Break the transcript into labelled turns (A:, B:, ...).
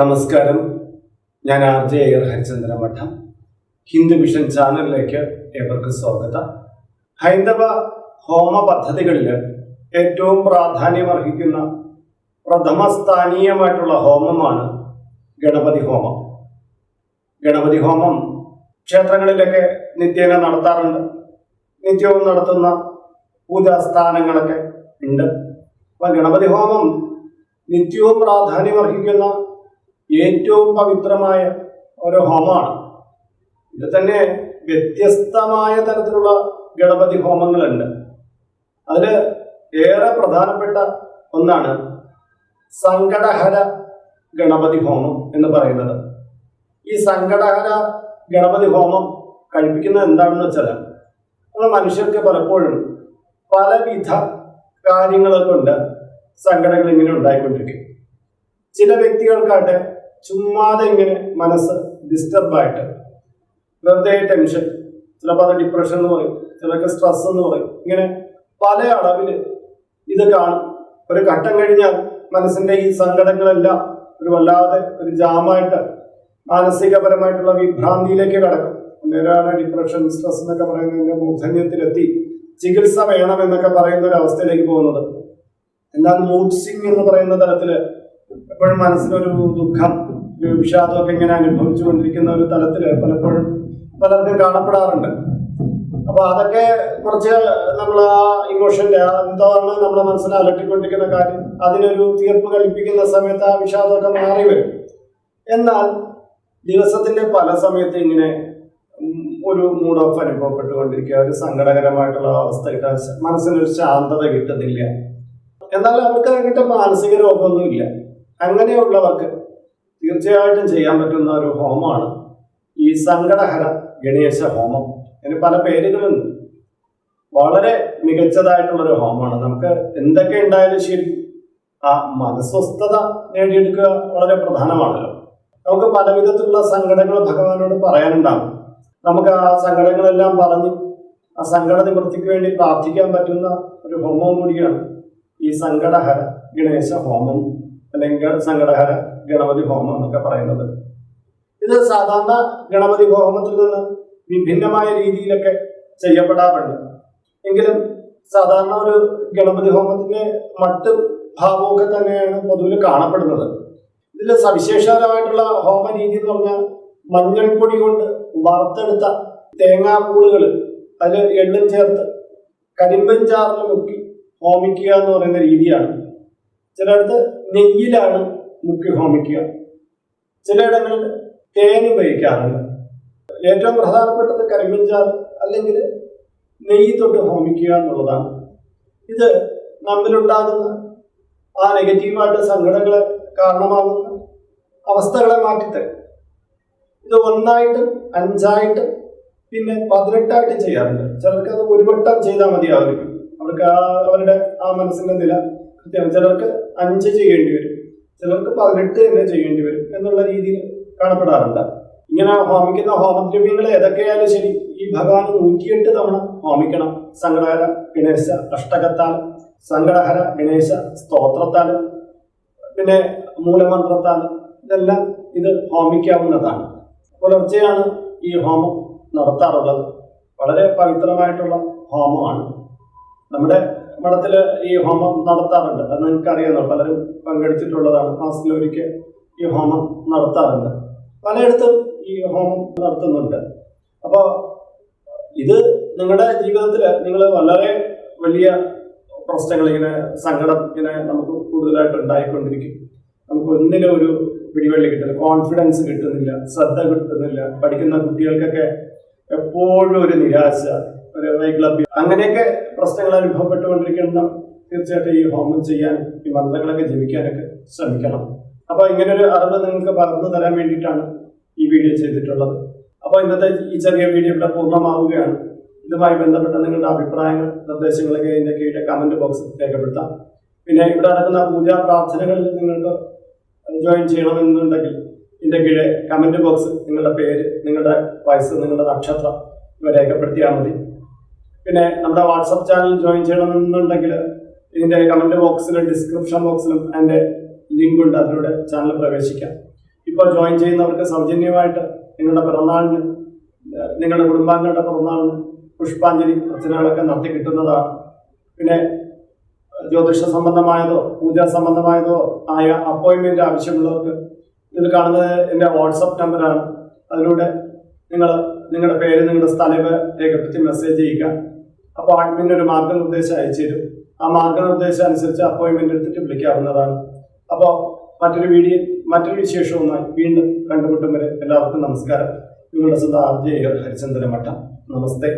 A: നമസ്കാരം. ഞാൻ R J Iyer Harichandra മഠം ഹിന്ദു മിഷൻ ചാനലിലേക്ക് ഏവർക്കും സ്വാഗതം. ഹൈന്ദവ ഹോമ പദ്ധതികളിൽ ഏറ്റവും പ്രാധാന്യമർഹിക്കുന്ന പ്രഥമ സ്ഥാനീയമായിട്ടുള്ള ഹോമമാണ് ഗണപതി ഹോമം. ഗണപതി ഹോമം ക്ഷേത്രങ്ങളിലൊക്കെ നിത്യേന നടത്താറുണ്ട്. നിത്യവും നടത്തുന്ന പൂജാസ്ഥാനങ്ങളൊക്കെ ഉണ്ട്. അപ്പം ഗണപതി ഹോമം നിത്യവും പ്രാധാന്യമർഹിക്കുന്ന ഏറ്റവും പവിത്രമായ ഒരു ഹോമമാണ്. ഇത് തന്നെ വ്യത്യസ്തമായ തരത്തിലുള്ള ഗണപതി ഹോമങ്ങളുണ്ട്. അതിൽ ഏറെ പ്രധാനപ്പെട്ട ഒന്നാണ് സങ്കടഹര ഗണപതി ഹോമം എന്ന് പറയുന്നത്. ഈ സങ്കടഹര ഗണപതി ഹോമം കഴിപ്പിക്കുന്നത് എന്താണെന്ന് വെച്ചാൽ നമ്മൾ മനുഷ്യർക്ക് പലപ്പോഴും പലവിധ കാര്യങ്ങൾ കൊണ്ട് സങ്കടങ്ങൾ ഇങ്ങനെ ഉണ്ടായിക്കൊണ്ടിരിക്കും. ചില വ്യക്തികൾക്കാട്ടെ ചുമ്മാതെ ഇങ്ങനെ മനസ്സ് ഡിസ്റ്റർബായിട്ട് വെറുതെ ടെൻഷൻ ചിലപ്പോൾ അത് ഡിപ്രഷൻ എന്ന് പറയും ചിലർക്ക് സ്ട്രെസ് എന്ന് പറയും. ഇങ്ങനെ പല അളവിൽ ഇത് കാണും. ഒരു ഘട്ടം കഴിഞ്ഞാൽ മനസ്സിന്റെ ഈ സങ്കടങ്ങളെല്ലാം ഒരു വല്ലാതെ ഒരു ജാമായിട്ട് മാനസികപരമായിട്ടുള്ള വിഭ്രാന്തിയിലേക്ക് കടക്കും. അന്നേരമാണ് ഡിപ്രഷൻ സ്ട്രെസ് എന്നൊക്കെ പറയുന്നതിന്റെ മൂർധന്യത്തിലെത്തി ചികിത്സ വേണം എന്നൊക്കെ പറയുന്ന ഒരു അവസ്ഥയിലേക്ക് പോകുന്നത്. എന്നാൽ മൂഡ് സിംഗ് എന്ന് പറയുന്ന തലത്തിൽ എപ്പോഴും മനസ്സിനൊരു ദുഃഖം ഒരു വിഷാദമൊക്കെ ഇങ്ങനെ അനുഭവിച്ചു കൊണ്ടിരിക്കുന്ന ഒരു തലത്തിൽ പലപ്പോഴും പലർക്കും കാണപ്പെടാറുണ്ട്. അപ്പൊ അതൊക്കെ കുറച്ച് നമ്മൾ ആ ഇമോഷന്റെ എന്താണ് നമ്മുടെ മനസ്സിനെ അലട്ടിക്കൊണ്ടിരിക്കുന്ന കാര്യം. അതിനൊരു തീർപ്പ് കൽപ്പിക്കുന്ന സമയത്ത് ആ വിഷാദമൊക്കെ മാറി വരും. എന്നാൽ ദിവസത്തിന്റെ പല സമയത്ത് ഇങ്ങനെ ഒരു മൂഡ് ഓഫ് അനുഭവപ്പെട്ടുകൊണ്ടിരിക്കുക ഒരു സങ്കടകരമായിട്ടുള്ള അവസ്ഥ കിട്ടാൻ മനസ്സിനൊരു ശാന്തത കിട്ടുന്നില്ല. എന്നാൽ അവർക്ക് അങ്ങനത്തെ മാനസിക രോഗമൊന്നുമില്ല. അങ്ങനെയുള്ളവർക്ക് തീർച്ചയായിട്ടും ചെയ്യാൻ പറ്റുന്ന ഒരു ഹോമമാണ് ഈ സങ്കടഹര ഗണേശ ഹോമം. അതിന് പല പേരുകളുണ്ട് വളരെ മികച്ചതായിട്ടുള്ളൊരു ഹോമമാണ്. നമുക്ക് എന്തൊക്കെ ഉണ്ടായാലും ശരി ആ മനസ്വസ്ഥത നേടിയെടുക്കുക വളരെ പ്രധാനമാണല്ലോ. നമുക്ക് പല വിധത്തിലുള്ള സങ്കടങ്ങൾ ഭഗവാനോട് പറയാനുണ്ടാകും. നമുക്ക് ആ സങ്കടങ്ങളെല്ലാം പറഞ്ഞ് ആ സങ്കട നിവൃത്തിക്ക് വേണ്ടി പ്രാർത്ഥിക്കാൻ പറ്റുന്ന ഒരു ഹോമം കൂടിയാണ് ഈ സങ്കടഹര ഗണേശ ഹോമം. അല്ലെങ്കിൽ സങ്കടഹര ഗണപതി ഹോമം എന്നൊക്കെ പറയുന്നത്. ഇത് സാധാരണ ഗണപതി ഹോമത്തിൽ നിന്ന് വിഭിന്നമായ രീതിയിലൊക്കെ ചെയ്യപ്പെടാറുണ്ട്. എങ്കിലും സാധാരണ ഒരു ഗണപതി ഹോമത്തിന്റെ മറ്റ് ഭാവമൊക്കെ തന്നെയാണ് പൊതുവിൽ കാണപ്പെടുന്നത്. ഇതിൽ സവിശേഷകരമായിട്ടുള്ള ഹോമ രീതി എന്ന് പറഞ്ഞാൽ മഞ്ഞൾപ്പൊടി കൊണ്ട് വറുത്തെടുത്ത തേങ്ങാപ്പൂളുകൾ അതിൽ എള്ളും ചേർത്ത് കരിമ്പൻ ചാറിൽ മുക്കി ഹോമിക്കുക എന്ന് പറയുന്ന രീതിയാണ്. ചിലയിടത്ത് നെയ്യിലാണ് മുക്കി ഹോമിക്കുക. ചിലയിടങ്ങളിൽ തേൻ ഉപയോഗിക്കാറുണ്ട്. ഏറ്റവും പ്രധാനപ്പെട്ടത് കരിമഞ്ചാർ അല്ലെങ്കിൽ നെയ്യ് തൊട്ട് ഹോമിക്കുക എന്നുള്ളതാണ്. ഇത് നമ്മിലുണ്ടാകുന്ന ആ നെഗറ്റീവായിട്ട് സങ്കടങ്ങളെ കാരണമാകുന്ന അവസ്ഥകളെ മാറ്റിത്തരും. ഇത് ഒന്നായിട്ട് അഞ്ചായിട്ട് പിന്നെ പതിനെട്ടായിട്ട് ചെയ്യാറുണ്ട്. ചിലർക്ക് അത് ഒരു വട്ടം ചെയ്താൽ മതിയാവും അവർക്ക് ആ അവരുടെ ആ മനസ്സിന്റെ നില കൃത്യമാണ് ചിലർക്ക് അഞ്ച് ചെയ്യേണ്ടി വരും. ചിലർക്ക് പതിനെട്ട് തന്നെ ചെയ്യേണ്ടി വരും എന്നുള്ള രീതിയിൽ കാണപ്പെടാറുണ്ട് ഇങ്ങനെ ഹോമിക്കുന്ന ഹോമദ്രവ്യങ്ങൾ ഏതൊക്കെയായാലും ശരി ഈ ഭഗവാൻ നൂറ്റിയെട്ട് തവണ ഹോമിക്കണം. സങ്കടഹര ഗണേശ അഷ്ടകത്താൽ സങ്കടഹര ഗണേശ സ്തോത്രത്താൽ പിന്നെ മൂലമന്ത്രത്താൽ ഇതെല്ലാം ഇത് ഹോമിക്കാവുന്നതാണ്. പുലർച്ചെയാണ് ഈ ഹോമം നടത്താറുള്ളത്. വളരെ പവിത്രമായിട്ടുള്ള ഹോമമാണ്. നമ്മുടെ മഠത്തിൽ ഈ ഹോമം നടത്താറുണ്ട്. അത് അറിയാമല്ലോ പലരും പങ്കെടുത്തിട്ടുള്ളതാണ്. മാസത്തിലൊരിക്കൽ ഈ ഹോമം നടത്താറുണ്ട്. പലയിടത്തും ഈ ഹോമം നടത്തുന്നുണ്ട്. അപ്പോൾ ഇത് നിങ്ങളുടെ ജീവിതത്തിൽ നിങ്ങൾ വളരെ വലിയ പ്രശ്നങ്ങൾ ഇങ്ങനെ സങ്കടം ഇങ്ങനെ നമുക്ക് കൂടുതലായിട്ട് ഉണ്ടായിക്കൊണ്ടിരിക്കും. നമുക്ക് ഒന്നിനും ഒരു പിടിവള്ളി കിട്ടില്ല കോൺഫിഡൻസ് കിട്ടുന്നില്ല. ശ്രദ്ധ കിട്ടുന്നില്ല. പഠിക്കുന്ന കുട്ടികൾക്കൊക്കെ എപ്പോഴും ഒരു നിരാശ. വൈക്ലഭ്യം അങ്ങനെയൊക്കെ പ്രശ്നങ്ങൾ അനുഭവപ്പെട്ടുകൊണ്ടിരിക്കുന്ന തീർച്ചയായിട്ടും ഈ ഹോമം ചെയ്യാൻ ഈ മന്ത്രങ്ങളൊക്കെ ജപിക്കാനൊക്കെ ശ്രമിക്കണം. അപ്പൊ ഇങ്ങനെ ഒരു അറിവ് നിങ്ങൾക്ക് പകർന്നു തരാൻ വേണ്ടിയിട്ടാണ് ഈ വീഡിയോ ചെയ്തിട്ടുള്ളത്. അപ്പോൾ ഇന്നത്തെ ഈ ചെറിയ വീഡിയോ ഇവിടെ പൂർണമാവുകയാണ്. ഇതുമായി ബന്ധപ്പെട്ട നിങ്ങളുടെ അഭിപ്രായങ്ങൾ നിർദ്ദേശങ്ങളൊക്കെ ഇതിന്റെ കീഴിലെ കമന്റ് ബോക്സിൽ രേഖപ്പെടുത്താം. പിന്നെ ഇവിടെ നടക്കുന്ന പൂജാ പ്രാർത്ഥനകളിൽ നിങ്ങൾക്ക് ജോയിൻ ചെയ്യണമെന്നുണ്ടെങ്കിൽ ഇതിന്റെ കീഴെ കമന്റ് ബോക്സ് നിങ്ങളുടെ പേര് നിങ്ങളുടെ വയസ്സ് നിങ്ങളുടെ നക്ഷത്രം ഇവ രേഖപ്പെടുത്തിയാൽ മതി. പിന്നെ നമ്മുടെ വാട്സപ്പ് ചാനൽ ജോയിൻ ചെയ്യണമെന്നുണ്ടെങ്കിൽ ഇതിന്റെ കമന്റ് ബോക്സിലും ഡിസ്ക്രിപ്ഷൻ ബോക്സിലും അതിന്റെ ലിങ്ക് ഉണ്ട്. അതിലൂടെ ചാനൽ പ്രവേശിക്കാം. ഇപ്പോൾ ജോയിൻ ചെയ്യുന്നവർക്ക് സൗജന്യമായിട്ട് നിങ്ങളുടെ പിറന്നാളിന് നിങ്ങളുടെ കുടുംബാംഗങ്ങളുടെ പിറന്നാളിന് പുഷ്പാഞ്ജലി അർച്ചനകളൊക്കെ നടത്തി കിട്ടുന്നതാണ്. പിന്നെ ജ്യോതിഷ സംബന്ധമായതോ പൂജാ സംബന്ധമായതോ ആയ അപ്പോയിൻമെന്റ് ആവശ്യമുള്ളവർക്ക് ഇതിൽ കാണുന്നത് എന്റെ വാട്സപ്പ് നമ്പറാണ്. അതിലൂടെ നിങ്ങൾ നിങ്ങളുടെ പേര് നിങ്ങളുടെ സ്ഥലം രേഖപ്പെടുത്തി മെസ്സേജ് ചെയ്യുക. അപ്പോൾ അഡ്മിൻ ഒരു മാർഗനിർദ്ദേശം അയച്ചു തരും. ആ മാർഗനിർദ്ദേശം അനുസരിച്ച് അപ്പോയിൻമെന്റ് എടുത്തിട്ട് വിളിക്കാവുന്നതാണ്. അപ്പോൾ മറ്റൊരു വീഡിയോ മറ്റൊരു വിശേഷവുമായി വീണ്ടും കണ്ടുമുട്ടും വരെ എല്ലാവർക്കും നമസ്കാരം. നിങ്ങളുടെ സ്വന്തം ആർ ജെ ഹരിചന്ദ്രൻ നമസ്തേ.